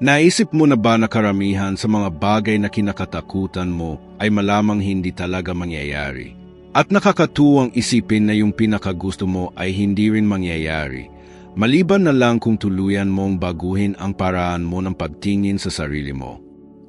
Naisip mo na ba na karamihan sa mga bagay na kinakatakutan mo ay malamang hindi talaga mangyayari? At nakakatuwang isipin na yung pinakagusto mo ay hindi rin mangyayari. Maliban na lang kung tuluyan mong baguhin ang paraan mo ng pagtingin sa sarili mo.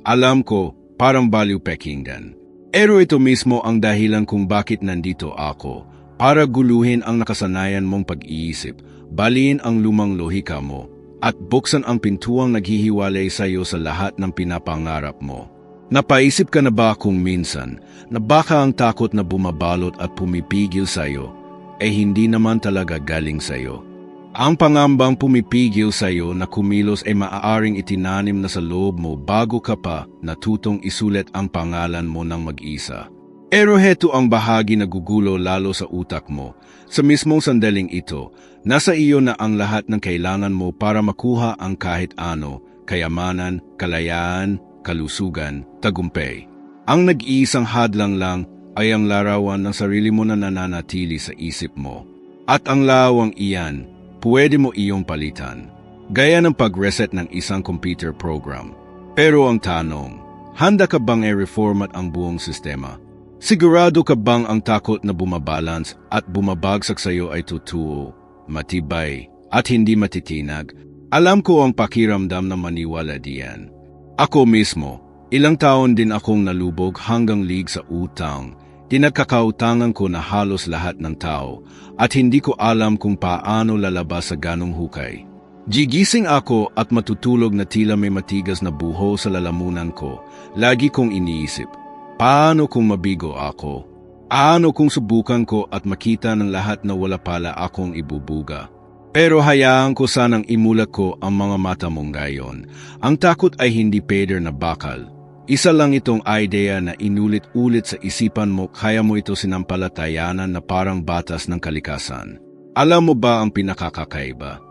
Alam ko, parang value pecking din. Pero ito mismo ang dahilan kung bakit nandito ako. Para guluhin ang nakasanayan mong pag-iisip, baliin ang lumang lohika mo, at buksan ang pintuang naghihiwalay sa iyo sa lahat ng pinapangarap mo. Napaisip ka na ba kung minsan na baka ang takot na bumabalot at pumipigil sa iyo ay hindi naman talaga galing sa iyo? Ang pangambang pumipigil sa iyo na kumilos ay maaaring itinanim na sa loob mo bago ka pa natutong isulat ang pangalan mo ng mag-isa. Pero heto ang bahagi na gugulo lalo sa utak mo. Sa mismong sandaling ito, nasa iyo na ang lahat ng kailangan mo para makuha ang kahit ano, kayamanan, kalayaan, kalusugan, tagumpay. Ang nag-iisang hadlang lang ay ang larawan ng sarili mo na nananatili sa isip mo. At ang lawang iyan, pwede mo iyong palitan. Gaya ng pag-reset ng isang computer program. Pero ang tanong, handa ka bang i-reformat ang buong sistema? Sigurado ka bang ang takot na bumabalance at bumabagsak sa iyo ay totoo, matibay, at hindi matitinag? Alam ko ang pakiramdam na maniwala diyan. Ako mismo, ilang taon din akong nalubog hanggang lig sa utang. Tinagkakautangan ko na halos lahat ng tao at hindi ko alam kung paano lalabas sa ganong hukay. Gigising ako at matutulog na tila may matigas na buho sa lalamunan ko. Lagi kong iniisip, paano kung mabigo ako? Ano kung subukan ko at makita ng lahat na wala pala akong ibubuga? Pero hayaan ko sanang imulat ko ang mga mata mong gayon. Ang takot ay hindi peder na bakal. Isa lang itong idea na inulit-ulit sa isipan mo kaya mo ito sinampalatayanan na parang batas ng kalikasan. Alam mo ba ang pinakakakaiba?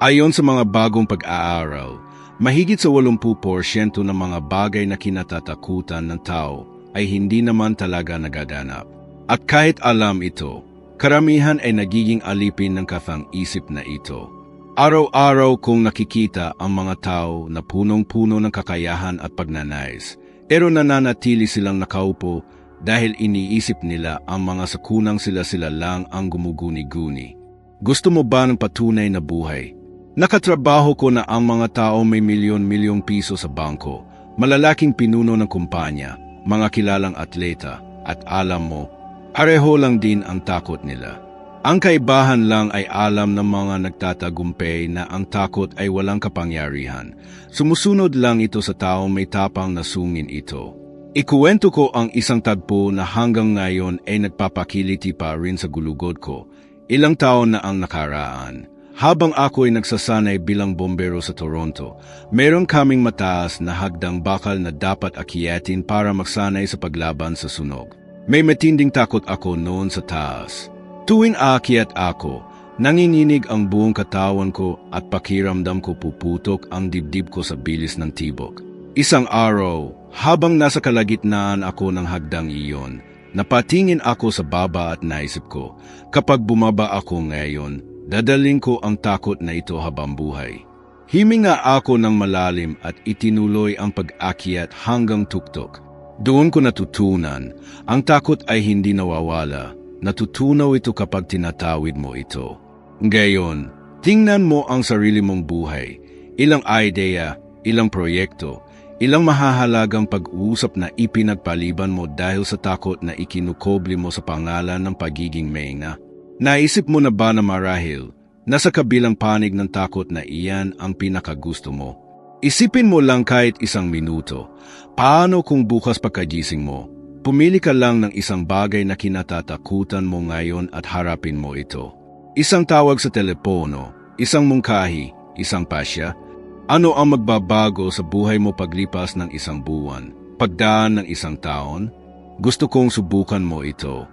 Ayon sa mga bagong pag-aaral, mahigit sa 80% ng mga bagay na kinatatakutan ng tao ay hindi naman talaga nagaganap. At kahit alam ito, karamihan ay nagiging alipin ng kafang-isip na ito. Araw-araw kong nakikita ang mga tao na punong-puno ng kakayahan at pagnanais, pero nananatili silang nakaupo dahil iniisip nila ang mga sakunang sila-sila lang ang gumuguni-guni. Gusto mo ba ng patunay na buhay? Nakatrabaho ko na ang mga tao may milyon-milyong piso sa bangko, malalaking pinuno ng kumpanya, mga kilalang atleta, at alam mo, pareho lang din ang takot nila. Ang kaibahan lang ay alam ng mga nagtatagumpay na ang takot ay walang kapangyarihan. Sumusunod lang ito sa taong may tapang na sungin ito. Ikuwento ko ang isang tagpo na hanggang ngayon ay nagpapakiliti pa rin sa gulugod ko. Ilang taon na ang nakaraan. Habang ako ay nagsasanay bilang bombero sa Toronto, meron kaming mataas na hagdang bakal na dapat akiyatin para magsanay sa paglaban sa sunog. May matinding takot ako noon sa taas. Tuwing aakyat ako, nanginginig ang buong katawan ko at pakiramdam ko puputok ang dibdib ko sa bilis ng tibok. Isang araw, habang nasa kalagitnaan ako ng hagdang iyon, napatingin ako sa baba at naisip ko, kapag bumaba ako ngayon, dadaling ko ang takot na ito habang buhay. Himinga ako ng malalim at itinuloy ang pag-akyat hanggang tuktok. Doon ko natutunan, ang takot ay hindi nawawala, natutunaw ito kapag tinatawid mo ito. Ngayon, tingnan mo ang sarili mong buhay. Ilang idea, ilang proyekto, ilang mahahalagang pag-uusap na ipinagpaliban mo dahil sa takot na ikinukobli mo sa pangalan ng pagiging mayna. Naisip mo na ba na marahil, nasa kabilang panig ng takot na iyan ang pinakagusto mo? Isipin mo lang kahit isang minuto, paano kung bukas pagkagising mo, Pumili ka lang ng isang bagay na kinatatakutan mo ngayon at harapin mo ito. Isang tawag sa telepono, isang mungkahi, isang pasya. Ano ang magbabago sa buhay mo paglipas ng isang buwan, pagdaan ng isang taon? Gusto kong subukan mo ito.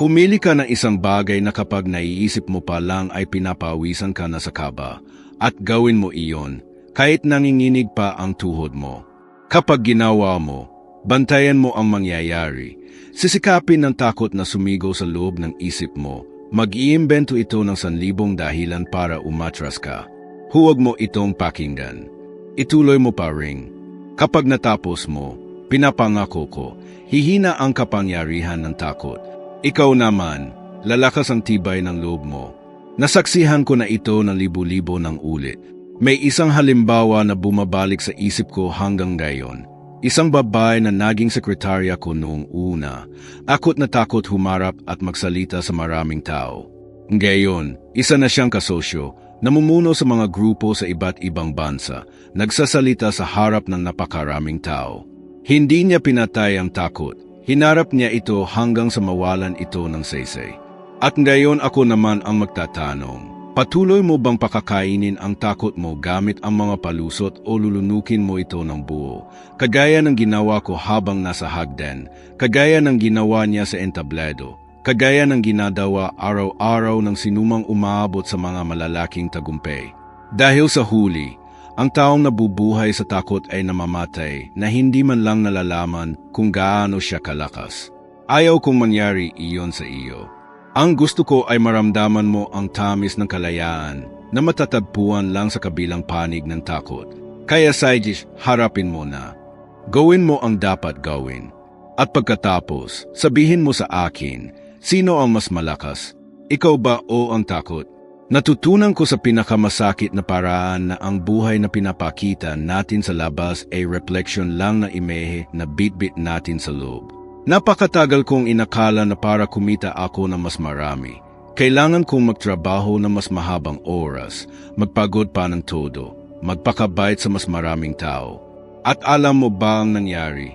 Pumili ka ng isang bagay na kapag naiisip mo pa lang ay pinapawisan ka na sa kaba at gawin mo iyon kahit nanginginig pa ang tuhod mo. Kapag ginawa mo, Bantayan mo ang mangyayari. Sisikapin ng takot na sumigaw sa loob ng isip mo. Mag-iimbento ito ng sanlibong dahilan para umatras ka. Huwag mo itong pakinggan. ituloy mo pa ring. Kapag natapos mo, pinapangako ko, hihina ang kapangyarihan ng takot. Ikaw naman, lalakas ang tibay ng loob mo. Nasaksihan ko na ito ng libo-libo ng ulit. May isang halimbawa na bumabalik sa isip ko hanggang ngayon. Isang babae na naging sekretarya ko noong una. Akot na takot humarap at magsalita sa maraming tao. Ngayon, isa na siyang kasosyo, namumuno sa mga grupo sa iba't ibang bansa, nagsasalita sa harap ng napakaraming tao. Hindi niya pinatay ang takot. Hinarap niya ito hanggang sa mawalan ito ng saysay. At ngayon ako naman ang magtatanong, patuloy mo bang pakakainin ang takot mo gamit ang mga palusot o lulunukin mo ito ng buo, kagaya ng ginawa ko habang nasa hagdan, kagaya ng ginawa niya sa entablado, kagaya ng ginadawa araw-araw ng sinumang umaabot sa mga malalaking tagumpay. Dahil sa huli, ang taong nabubuhay sa takot ay namamatay na hindi man lang nalalaman kung gaano siya kalakas. Ayaw kong mangyari iyon sa iyo. Ang gusto ko ay maramdaman mo ang tamis ng kalayaan na matatagpuan lang sa kabilang panig ng takot. Kaya Saijish, harapin mo na. Gawin mo ang dapat gawin. At pagkatapos, sabihin mo sa akin, sino ang mas malakas? Ikaw ba o ang takot? Natutunan ko sa pinakamasakit na paraan na ang buhay na pinapakita natin sa labas ay reflection lang na imehe na bit-bit natin sa loob. Napakatagal kong inakala na para kumita ako ng mas marami. Kailangan kong magtrabaho ng mas mahabang oras, magpagod pa ng todo, magpakabait sa mas maraming tao. At alam mo ba ang nangyari?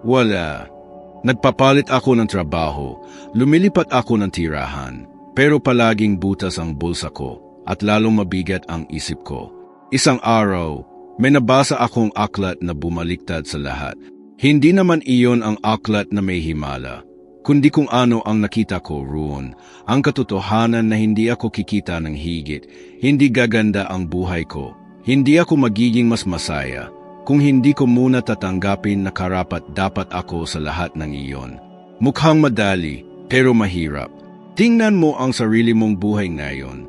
Wala. Nagpapalit ako ng trabaho, lumilipat ako ng tirahan, pero palaging butas ang bulsa ko at lalong mabigat ang isip ko. Isang araw, may nabasa akong aklat na bumaliktad sa lahat. Hindi naman iyon ang aklat na may himala, kundi kung ano ang nakita ko roon, ang katotohanan na hindi ako kikita ng higit, hindi gaganda ang buhay ko, hindi ako magiging mas masaya, kung hindi ko muna tatanggapin na karapat dapat ako sa lahat ng iyon. Mukhang madali, pero mahirap. Tingnan mo ang sarili mong buhay ngayon.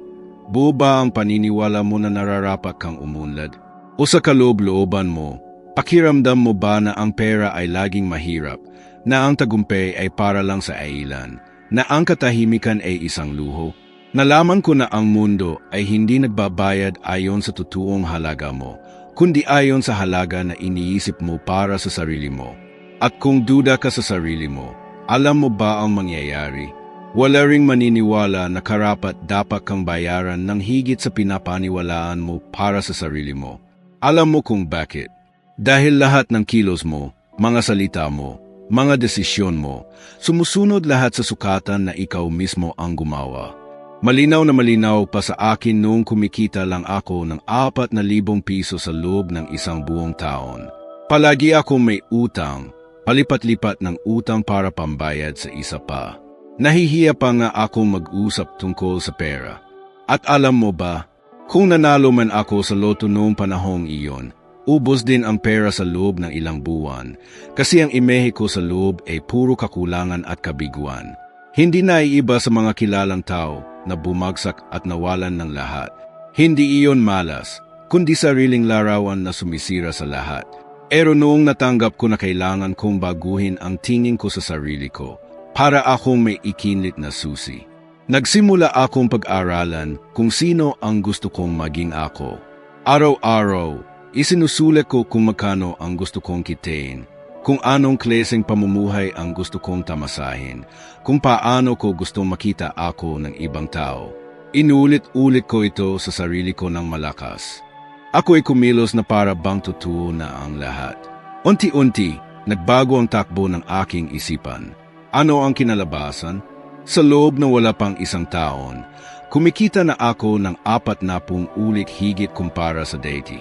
Buo ba ang paniniwala mo na nararapat kang umunlad? O sa kaloob-looban mo, Pakiramdam mo ba na ang pera ay laging mahirap, na ang tagumpay ay para lang sa ailan, na ang katahimikan ay isang luho? Nalaman ko na ang mundo ay hindi nagbabayad ayon sa totoong halaga mo, kundi ayon sa halaga na iniisip mo para sa sarili mo. At kung duda ka sa sarili mo, alam mo ba ang mangyayari? Wala ring maniniwala na karapat dapat kang bayaran ng higit sa pinapaniwalaan mo para sa sarili mo. Alam mo kung bakit. Dahil lahat ng kilos mo, mga salita mo, mga desisyon mo, sumusunod lahat sa sukatan na ikaw mismo ang gumawa. Malinaw na malinaw pa sa akin noong kumikita lang ako ng apat na libong piso sa loob ng isang buong taon. Palagi ako may utang, palipat-lipat ng utang para pambayad sa isa pa. Nahihiya pa nga akong mag-usap tungkol sa pera. At alam mo ba, kung nanalo man ako sa loto noong panahong iyon, Ubos din ang pera sa loob ng ilang buwan kasi ang imehe ko sa loob ay puro kakulangan at kabiguan. Hindi na iiba sa mga kilalang tao na bumagsak at nawalan ng lahat. Hindi iyon malas, kundi sariling larawan na sumisira sa lahat. Pero noong natanggap ko na kailangan kong baguhin ang tingin ko sa sarili ko, para akong may ikinlit na susi. Nagsimula akong pag-aralan kung sino ang gusto kong maging ako. Araw-araw, Isinusulat ko kung magkano ang gusto kong kitain, kung anong klaseng pamumuhay ang gusto kong tamasahin, kung paano ko gustong makita ako ng ibang tao. Inulit-ulit ko ito sa sarili ko ng malakas. Ako'y kumilos na para bang totoo na ang lahat. Unti-unti, nagbago ang takbo ng aking isipan. Ano ang kinalabasan? Sa loob na wala pang isang taon, kumikita na ako ng apat na pung ulit higit kumpara sa dati.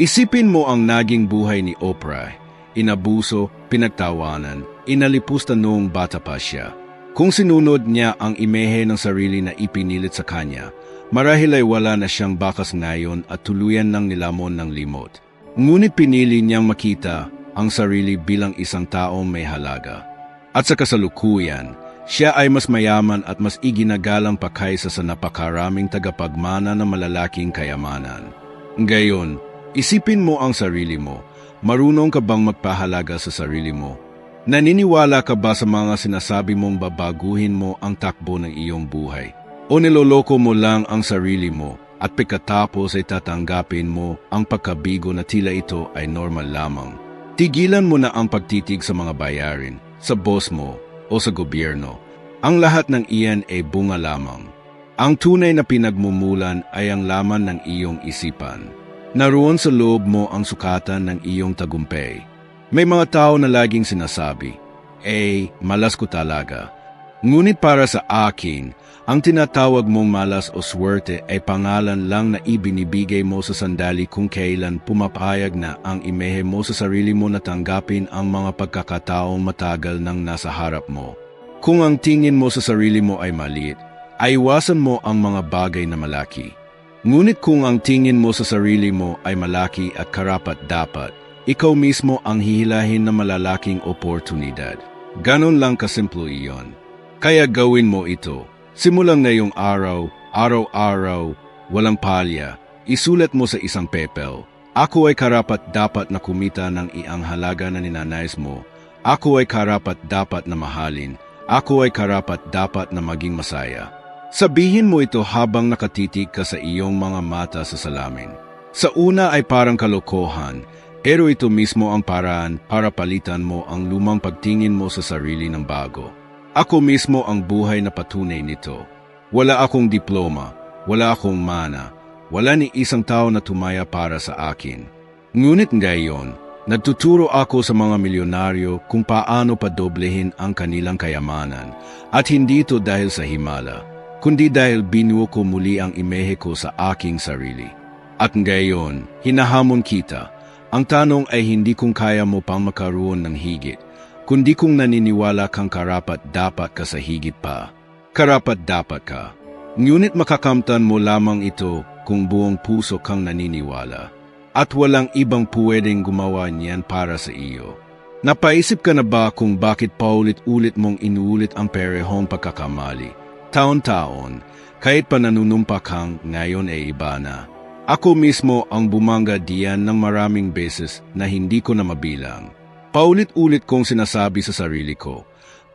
Isipin mo ang naging buhay ni Oprah. Inabuso, pinagtawanan, inalipusta noong bata pa siya. Kung sinunod niya ang imehe ng sarili na ipinilit sa kanya, marahil ay wala na siyang bakas ngayon at tuluyan ng nilamon ng limot. Ngunit pinili niyang makita ang sarili bilang isang taong may halaga. At sa kasalukuyan, siya ay mas mayaman at mas iginagalang pa kaysa sa napakaraming tagapagmana ng malalaking kayamanan. Ngayon, Isipin mo ang sarili mo. Marunong ka bang magpahalaga sa sarili mo? Naniniwala ka ba sa mga sinasabi mong babaguhin mo ang takbo ng iyong buhay? O niloloko mo lang ang sarili mo at pagkatapos ay tatanggapin mo ang pagkabigo na tila ito ay normal lamang? Tigilan mo na ang pagtitig sa mga bayarin, sa boss mo o sa gobyerno. Ang lahat ng iyan ay bunga lamang. Ang tunay na pinagmumulan ay ang laman ng iyong isipan. Naroon sa loob mo ang sukatan ng iyong tagumpay. May mga tao na laging sinasabi, eh, malas ko talaga. Ngunit para sa akin, ang tinatawag mong malas o swerte ay pangalan lang na ibinibigay mo sa sandali kung kailan pumapayag na ang imehe mo sa sarili mo na tanggapin ang mga pagkakataong matagal nang nasa harap mo. Kung ang tingin mo sa sarili mo ay maliit, ay iwasan mo ang mga bagay na malaki. Ngunit kung ang tingin mo sa sarili mo ay malaki at karapat-dapat, ikaw mismo ang hihilahin na malalaking oportunidad. Ganon lang kasimple iyon. Kaya gawin mo ito. Simulang ngayong araw, araw-araw, walang palya, isulat mo sa isang pepel. Ako ay karapat dapat na kumita ng iang halaga na ninanais mo. Ako ay karapat dapat na mahalin. Ako ay karapat dapat na maging masaya. Sabihin mo ito habang nakatitig ka sa iyong mga mata sa salamin. Sa una ay parang kalokohan, pero ito mismo ang paraan para palitan mo ang lumang pagtingin mo sa sarili ng bago. Ako mismo ang buhay na patunay nito. Wala akong diploma, wala akong mana, wala ni isang tao na tumaya para sa akin. Ngunit ngayon, nagtuturo ako sa mga milyonaryo kung paano padoblehin ang kanilang kayamanan at hindi ito dahil sa himala, kundi dahil binuo ko muli ang imehe ko sa aking sarili. At ngayon, hinahamon kita, ang tanong ay hindi kung kaya mo pang makaroon ng higit, kundi kung naniniwala kang karapat dapat ka sa higit pa. Karapat dapat ka. Ngunit makakamtan mo lamang ito kung buong puso kang naniniwala. At walang ibang pwedeng gumawa niyan para sa iyo. Napaisip ka na ba kung bakit paulit-ulit mong inuulit ang perehong pagkakamali? Taon-taon, kahit pa nanunumpa kang ngayon ay iba na. Ako mismo ang bumangga diyan ng maraming beses na hindi ko na mabilang. Paulit-ulit kong sinasabi sa sarili ko,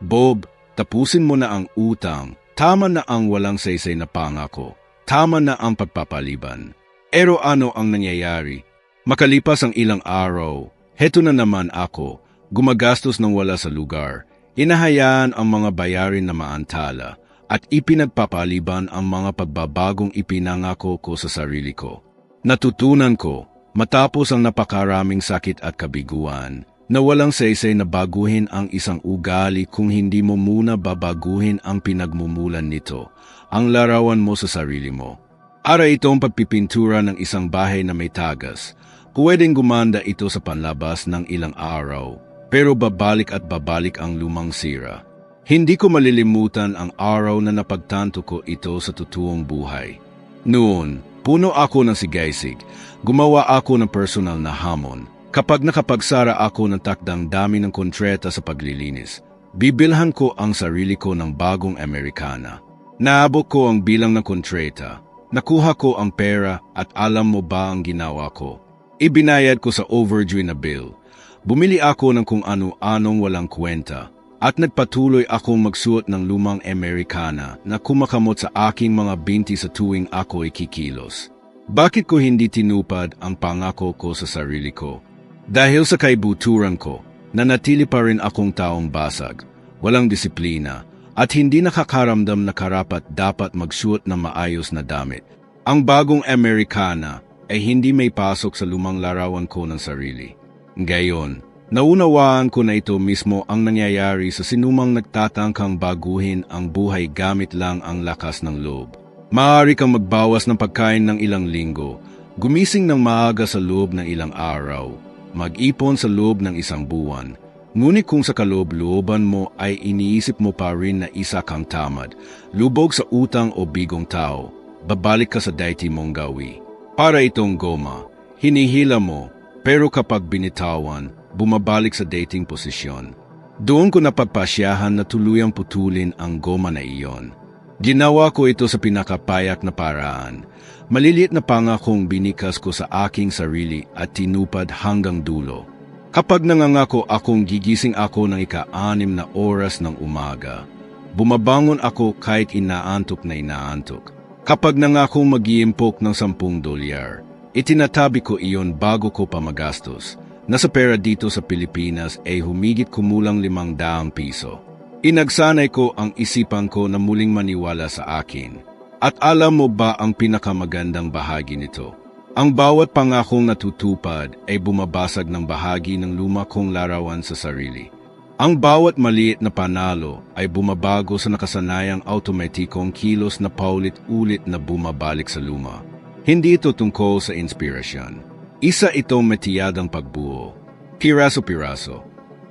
Bob, tapusin mo na ang utang. Tama na ang walang saysay na pangako. Tama na ang pagpapaliban. Pero ano ang nangyayari? Makalipas ang ilang araw, heto na naman ako, gumagastos ng wala sa lugar. Inahayaan ang mga bayarin na maantala at ipinagpapaliban ang mga pagbabagong ipinangako ko sa sarili ko. Natutunan ko, matapos ang napakaraming sakit at kabiguan, na walang saysay na baguhin ang isang ugali kung hindi mo muna babaguhin ang pinagmumulan nito, ang larawan mo sa sarili mo. Ara itong pagpipintura ng isang bahay na may tagas. Pwedeng gumanda ito sa panlabas ng ilang araw, pero babalik at babalik ang lumang sira. Hindi ko malilimutan ang araw na napagtanto ko ito sa totoong buhay. Noon, Puno ako ng sigaysig. Gumawa ako ng personal na hamon. Kapag nakapagsara ako ng takdang dami ng kontreta sa paglilinis, bibilhan ko ang sarili ko ng bagong Amerikana. Naabot ko ang bilang ng kontreta. Nakuha ko ang pera at alam mo ba ang ginawa ko? Ibinayad ko sa overdue na bill. Bumili ako ng kung ano-anong walang kwenta at nagpatuloy akong magsuot ng lumang Amerikana na kumakamot sa aking mga binti sa tuwing ako ay kikilos. Bakit ko hindi tinupad ang pangako ko sa sarili ko? Dahil sa kaibuturan ko, nanatili pa rin akong taong basag, walang disiplina, at hindi nakakaramdam na karapat dapat magsuot ng maayos na damit. Ang bagong Amerikana ay hindi may pasok sa lumang larawan ko ng sarili. Ngayon, Naunawaan ko na ito mismo ang nangyayari sa sinumang nagtatangkang baguhin ang buhay gamit lang ang lakas ng loob. Maaari kang magbawas ng pagkain ng ilang linggo, gumising ng maaga sa loob ng ilang araw, mag-ipon sa loob ng isang buwan. Ngunit kung sa kaloob-looban mo ay iniisip mo pa rin na isa kang tamad, lubog sa utang o bigong tao, babalik ka sa dayti mong gawi. Para itong goma, hinihila mo, pero kapag binitawan, bumabalik sa dating posisyon. Doon ko napagpasyahan na tuluyang putulin ang goma na iyon. Ginawa ko ito sa pinakapayak na paraan. Maliliit na pangakong binikas ko sa aking sarili at tinupad hanggang dulo. Kapag nangangako akong gigising ako ng ika-anim na oras ng umaga, bumabangon ako kahit inaantok na inaantok. Kapag nangako mag-iimpok ng sampung dolyar, itinatabi ko iyon bago ko pa magastos. Nasa pera dito sa Pilipinas ay humigit kumulang limang daang piso. Inagsanay ko ang isipan ko na muling maniwala sa akin. At alam mo ba ang pinakamagandang bahagi nito? Ang bawat pangakong natutupad ay bumabasag ng bahagi ng luma kong larawan sa sarili. Ang bawat maliit na panalo ay bumabago sa nakasanayang automatikong kilos na paulit-ulit na bumabalik sa luma. Hindi ito tungkol sa inspirasyon. Isa itong matiyadang pagbuo. Piraso-piraso.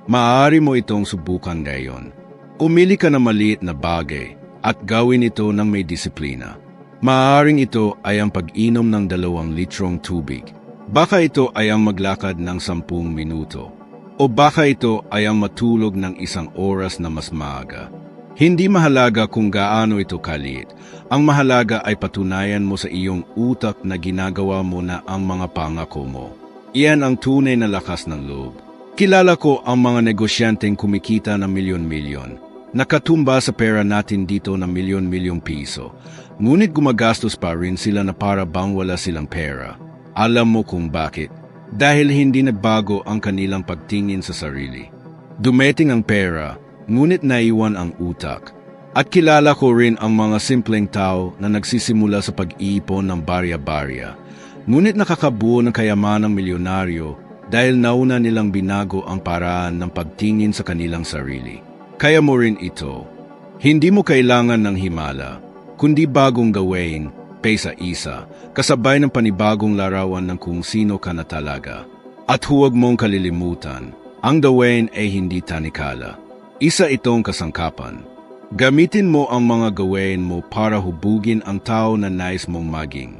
Maaari mo itong subukan ngayon. Umili ka ng maliit na bagay at gawin ito ng may disiplina. Maaaring ito ay ang pag-inom ng dalawang litrong tubig. Baka ito ay ang maglakad ng sampung minuto. O baka ito ay ang matulog ng isang oras na mas maaga. Hindi mahalaga kung gaano ito kaliit. Ang mahalaga ay patunayan mo sa iyong utak na ginagawa mo na ang mga pangako mo. Iyan ang tunay na lakas ng loob. Kilala ko ang mga negosyanteng kumikita ng milyon-milyon. Nakatumba sa pera natin dito ng milyon-milyong piso. Ngunit gumagastos pa rin sila na para bang wala silang pera. Alam mo kung bakit. Dahil hindi nagbago ang kanilang pagtingin sa sarili. Dumeting ang pera, ngunit naiwan ang utak. At kilala ko rin ang mga simpleng tao na nagsisimula sa pag-iipon ng barya-barya. Ngunit nakakabuo ng kayamanang milyonaryo dahil nauna nilang binago ang paraan ng pagtingin sa kanilang sarili. Kaya mo rin ito. Hindi mo kailangan ng himala, kundi bagong gawin, pesa isa, kasabay ng panibagong larawan ng kung sino ka na talaga. At huwag mong kalilimutan, ang gawin ay hindi tanikala. Isa itong kasangkapan. Gamitin mo ang mga gawin mo para hubugin ang tao na nais mong maging.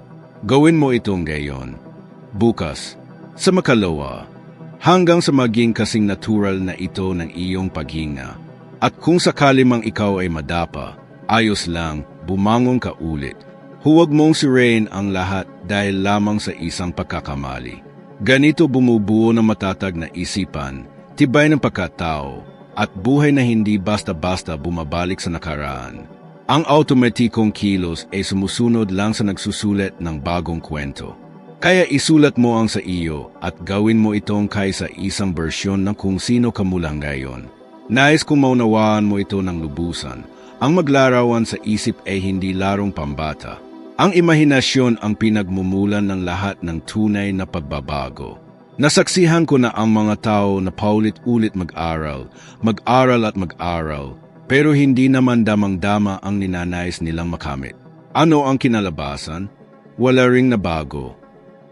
Gawin mo itong gayon. Bukas, sa makalawa, hanggang sa maging kasing natural na ito ng iyong paghinga. At kung sakali mang ikaw ay madapa, ayos lang, bumangon ka ulit. Huwag mong sirain ang lahat dahil lamang sa isang pagkakamali. Ganito bumubuo ng matatag na isipan, tibay ng pagkatao, at buhay na hindi basta-basta bumabalik sa nakaraan. Ang automatikong kilos ay sumusunod lang sa nagsusulat ng bagong kwento. Kaya isulat mo ang sa iyo at gawin mo itong kaysa isang bersyon ng kung sino ka mula ngayon. Nais kong maunawaan mo ito ng lubusan. Ang maglarawan sa isip ay hindi larong pambata. Ang imahinasyon ang pinagmumulan ng lahat ng tunay na pagbabago. Nasaksihan ko na ang mga tao na paulit-ulit mag-aral, mag-aral at mag-aral, pero hindi naman damang-dama ang ninanais nilang makamit. Ano ang kinalabasan? Wala ring nabago.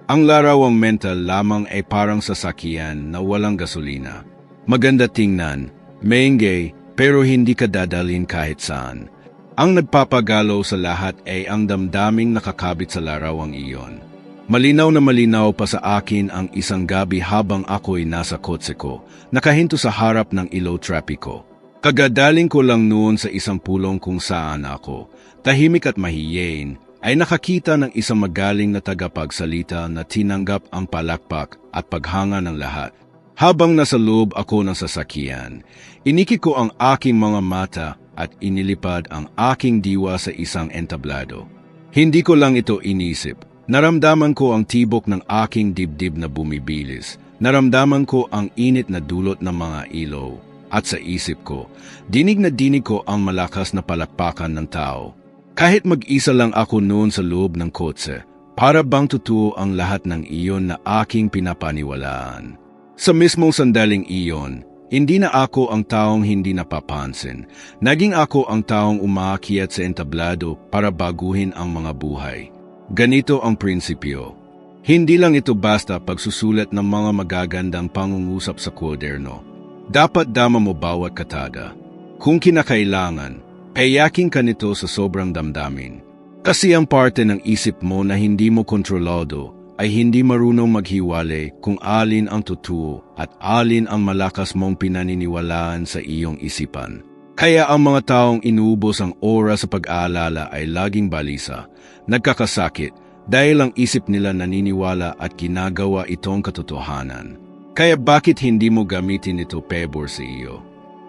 Ang larawang mental lamang ay parang sasakyan na walang gasolina. Maganda tingnan, maingay, pero hindi ka dadalhin kahit saan. Ang nagpapagalaw sa lahat ay ang damdaming nakakabit sa larawang iyon. Malinaw na malinaw pa sa akin ang isang gabi habang ako'y nasa kotse ko, nakahinto sa harap ng ilaw trapiko. Kagadaling ko lang noon sa isang pulong kung saan ako, tahimik at mahiyain, ay nakakita ng isang magaling na tagapagsalita na tinanggap ang palakpak at paghanga ng lahat. Habang nasa loob ako ng sasakyan, iniki ko ang aking mga mata at inilipad ang aking diwa sa isang entablado. Hindi ko lang ito inisip. Naramdaman ko ang tibok ng aking dibdib na bumibilis. Naramdaman ko ang init na dulot ng mga ilaw. At sa isip ko, dinig na dinig ko ang malakas na palakpakan ng tao. Kahit mag-isa lang ako noon sa loob ng kotse, para bang totoo ang lahat ng iyon na aking pinapaniwalaan. Sa mismong sandaling iyon, hindi na ako ang taong hindi napapansin. Naging ako ang taong umaakyat sa entablado para baguhin ang mga buhay. Ganito ang prinsipyo. Hindi lang ito basta pagsusulat ng mga magagandang pangungusap sa kwaderno. Dapat dama mo bawat katada. Kung kinakailangan, Payaking ka nito sa sobrang damdamin. Kasi ang parte ng isip mo na hindi mo kontrolado ay hindi marunong maghiwalay kung alin ang totoo at alin ang malakas mong pinaniniwalaan sa iyong isipan. Kaya ang mga taong inuubos ang oras sa pag-aalala ay laging balisa, nagkakasakit, dahil ang isip nila naniniwala at ginagawa itong katotohanan. Kaya bakit hindi mo gamitin ito pebor sa iyo?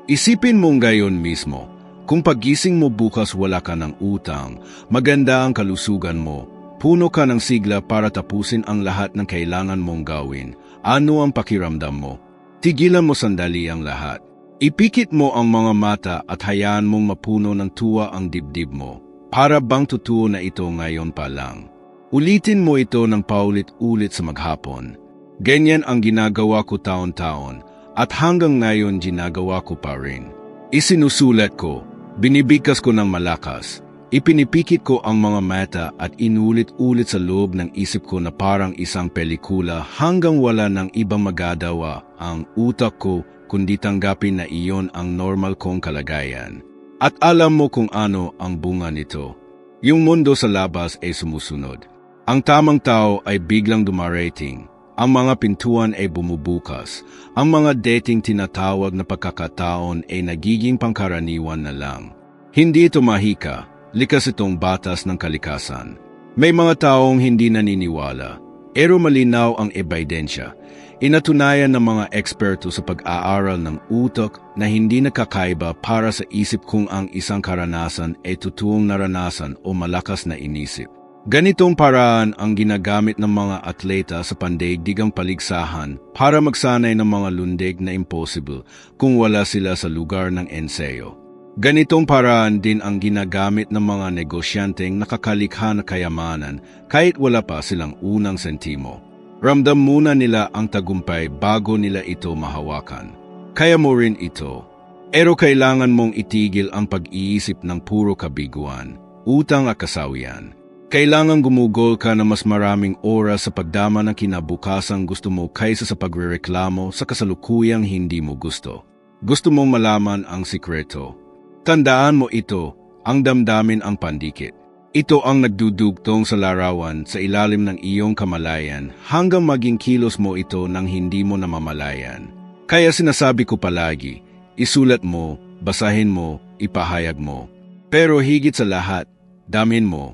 Isipin mong gayon mismo, kung pagising mo bukas wala ka ng utang, maganda ang kalusugan mo, puno ka ng sigla para tapusin ang lahat ng kailangan mong gawin, ano ang pakiramdam mo? Tigilan mo sandali ang lahat. Ipikit mo ang mga mata at hayaan mong mapuno ng tuwa ang dibdib mo. Para bang totoo na ito ngayon pa lang. Ulitin mo ito ng paulit-ulit sa maghapon. Ganyan ang ginagawa ko taon-taon at hanggang ngayon ginagawa ko pa rin. Isinusulat ko, binibigkas ko ng malakas, ipinipikit ko ang mga mata at inulit-ulit sa loob ng isip ko na parang isang pelikula hanggang wala ng ibang magagawa ang utak ko kundi tanggapin na iyon ang normal kong kalagayan. At alam mo kung ano ang bunga nito. Yung mundo sa labas ay sumusunod. Ang tamang tao ay biglang dumarating. Ang mga pintuan ay bumubukas. Ang mga dating tinatawag na pagkakataon ay nagiging pangkaraniwan na lang. Hindi ito mahika, likas itong batas ng kalikasan. May mga taong hindi naniniwala, pero malinaw ang ebidensya. Inatunayan ng mga eksperto sa pag-aaral ng utak na hindi nakakaiba para sa isip kung ang isang karanasan ay totoong naranasan o malakas na inisip. Ganitong paraan ang ginagamit ng mga atleta sa pandaigdigang paligsahan para magsanay ng mga lundig na impossible kung wala sila sa lugar ng ensayo. Ganitong paraan din ang ginagamit ng mga negosyanteng nakakalikha na kayamanan kahit wala pa silang unang sentimo. Ramdam muna nila ang tagumpay bago nila ito mahawakan. Kaya mo rin ito. Pero kailangan mong itigil ang pag-iisip ng puro kabiguan, utang at kasawian. Kailangan gumugol ka na mas maraming oras sa pagdama ng kinabukasang gusto mo kaysa sa pagrereklamo sa kasalukuyang hindi mo gusto. Gusto mong malaman ang sikreto. Tandaan mo ito, ang damdamin ang pandikit. Ito ang nagdudugtong sa larawan sa ilalim ng iyong kamalayan hanggang maging kilos mo ito nang hindi mo namamalayan. Kaya sinasabi ko palagi, isulat mo, basahin mo, ipahayag mo. Pero higit sa lahat, damin mo.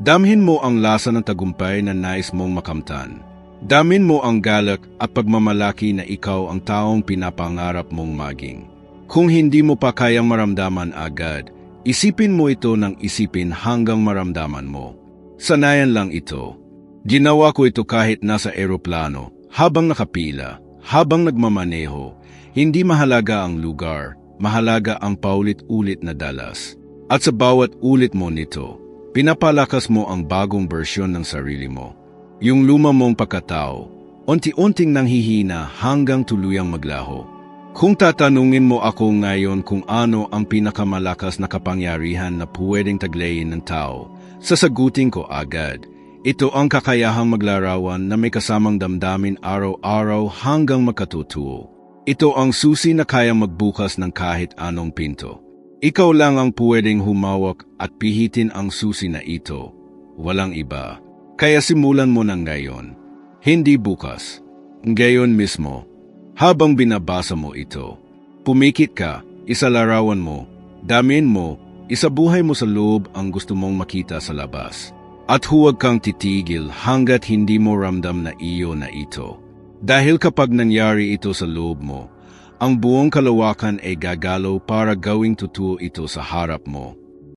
Damhin mo ang lasa ng tagumpay na nais mong makamtan. Damin mo ang galak at pagmamalaki na ikaw ang taong pinapangarap mong maging. Kung hindi mo pa kayang maramdaman agad, Isipin mo ito ng isipin hanggang maramdaman mo. Sanayan lang ito. Ginawa ko ito kahit nasa eroplano, habang nakapila, habang nagmamaneho. Hindi mahalaga ang lugar, mahalaga ang paulit-ulit na dalas. At sa bawat ulit mo nito, pinapalakas mo ang bagong bersyon ng sarili mo. Yung luma mong pagkatao, unti-unting nanghihina hanggang tuluyang maglaho. Kung tatanungin mo ako ngayon kung ano ang pinakamalakas na kapangyarihan na pwedeng taglayin ng tao, sasagutin ko agad. Ito ang kakayahang maglarawan na may kasamang damdamin araw-araw hanggang makatutuo. Ito ang susi na kayang magbukas ng kahit anong pinto. Ikaw lang ang pwedeng humawak at pihitin ang susi na ito. Walang iba. Kaya simulan mo ng ngayon. Hindi bukas. Ngayon mismo. Habang binabasa mo ito, pumikit ka, isalarawan mo, damin mo, isabuhay mo sa loob ang gusto mong makita sa labas. At huwag kang titigil hanggat hindi mo ramdam na iyo na ito. Dahil kapag nangyari ito sa loob mo, ang buong kalawakan ay gagalaw para gawing totoo ito sa harap mo.